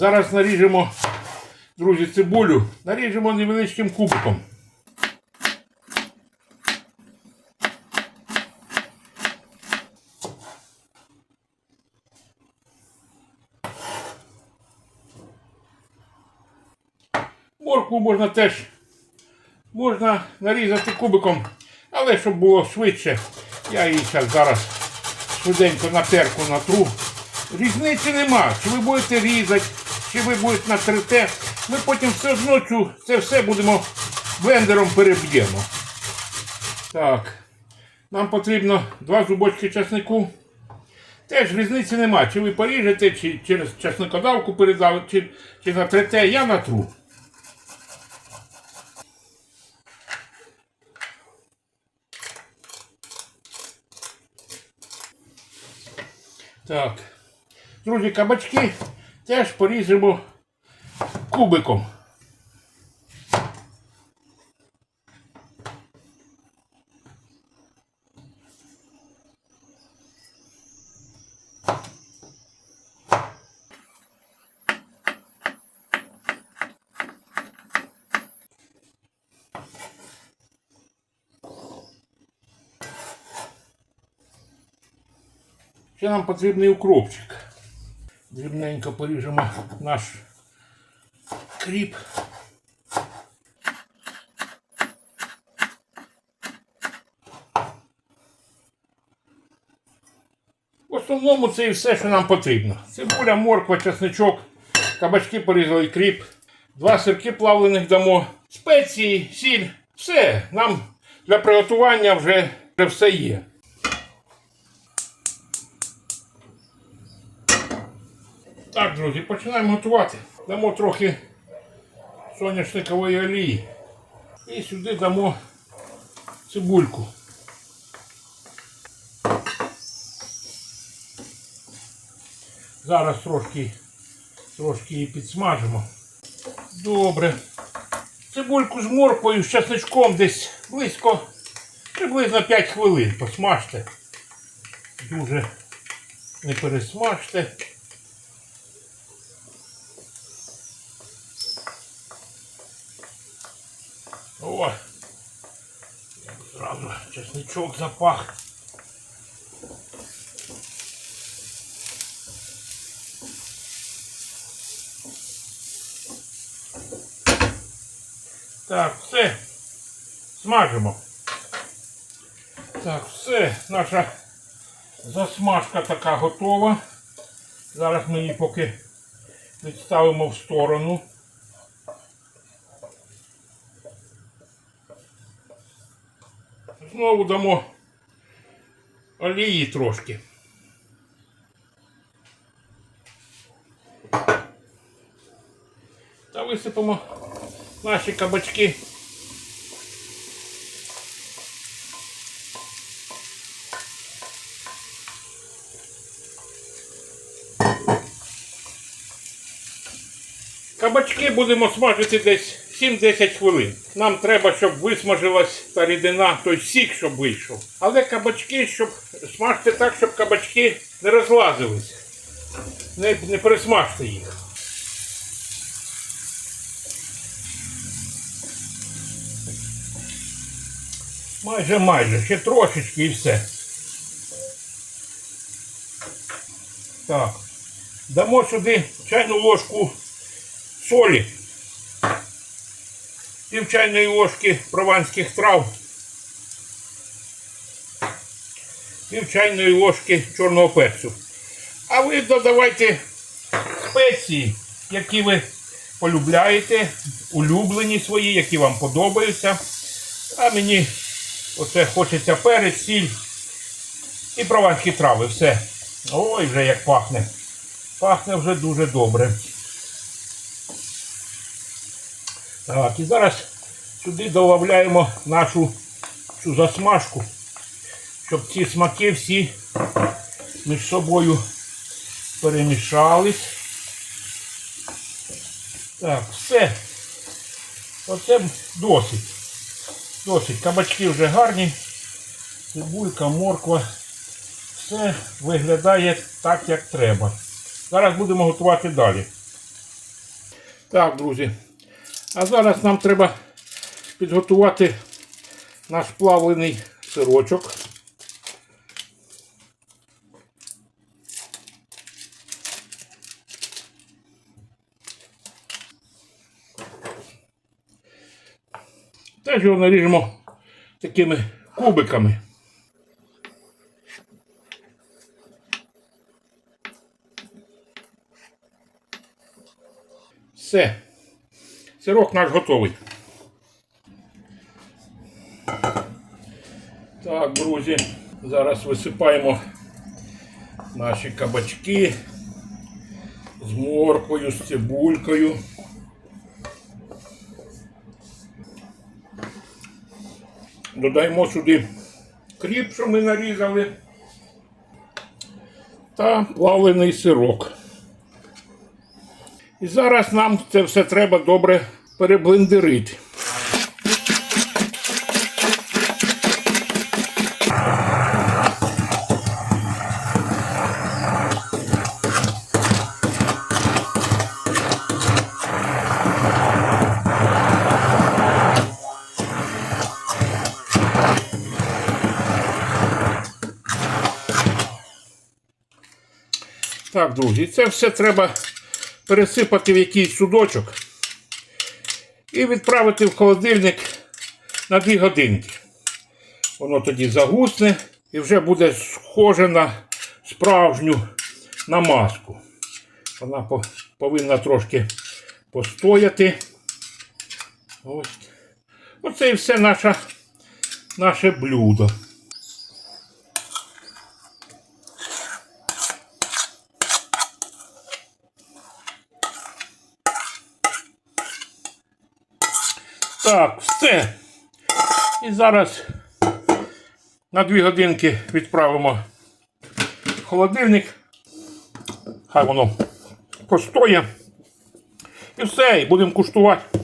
Зараз наріжемо, друзі, цибулю. Наріжемо невеличким кубиком. Моркву можна теж можна нарізати кубиком, але щоб було швидше, я її зараз швиденько на терку натру. Різниці нема, чи ви будете різати, чи ви будете натрите. Ми потім все одно цю, це все будемо блендером переб'ємо. Так, нам потрібно два зубочки часнику. Теж різниці нема, чи ви поріжете, чи через часникодавку передали, чи, чи натрите, я натру. Так. Друзі, кабачки теж поріжемо кубиком. Ще нам потрібний укропчик. Дрібненько поріжемо наш кріп. В основному це і все, що нам потрібно. Цибуля, морква, чесничок, кабачки порізали, кріп, два сирки плавлених дамо, спеції, сіль. Все, нам для приготування вже, вже все є. Так, друзі, починаємо готувати. Дамо трохи соняшникової олії. І сюди дамо цибульку. Зараз трошки, трошки її підсмажимо. Добре. Цибульку з морквою, з часничком десь близько, приблизно 5 хвилин посмажте. Дуже не пересмажте. О! Сразу чесничок запах. Так, все. Смажимо. Так, все, наша засмажка така готова. Зараз ми її поки відставимо в сторону. Знову дамо олії трошки. Та висипемо наші кабачки. Кабачки будемо смажити десь 7-10 хвилин. Нам треба, щоб висмажилась та рідина, той сік, щоб вийшов. Але кабачки, щоб смажте так, щоб кабачки не розлазились. Не, не пересмажте їх. Майже майже, ще трошечки і все. Так. Дамо сюди чайну ложку солі, пів чайної ложки прованських трав, пів чайної ложки чорного перцю. А ви додавайте спеції, які ви полюбляєте, улюблені свої, які вам подобаються. А мені оце хочеться перець, сіль і прованські трави. Все. Ой, вже як пахне. Пахне вже дуже добре. Так, і зараз сюди додаємо нашу цю засмажку, щоб ці смаки всі між собою перемішались. Так, все. Оце досить. Досить. Кабачки вже гарні. Цибулька, морква. Все виглядає так, як треба. Зараз будемо готувати далі. Так, друзі. А зараз нам треба підготувати наш плавлений сирочок. Теж його наріжемо такими кубиками. Все. Сирок наш готовий. Так, друзі, зараз висипаємо наші кабачки з морквою, з цибулькою. Додаємо сюди кріп, що ми нарізали, та плавлений сирок. І зараз нам це все треба добре переблендерити. Так, друзі, це все треба пересипати в якийсь судочок і відправити в холодильник на 2 годинки. Воно тоді загусне і вже буде схоже на справжню намазку. Вона по- повинна трошки постояти. Ось. Оце і все наша, наше блюдо. Так, все. І зараз на 2 годинки відправимо в холодильник. Хай воно постоє. І все, і будемо куштувати.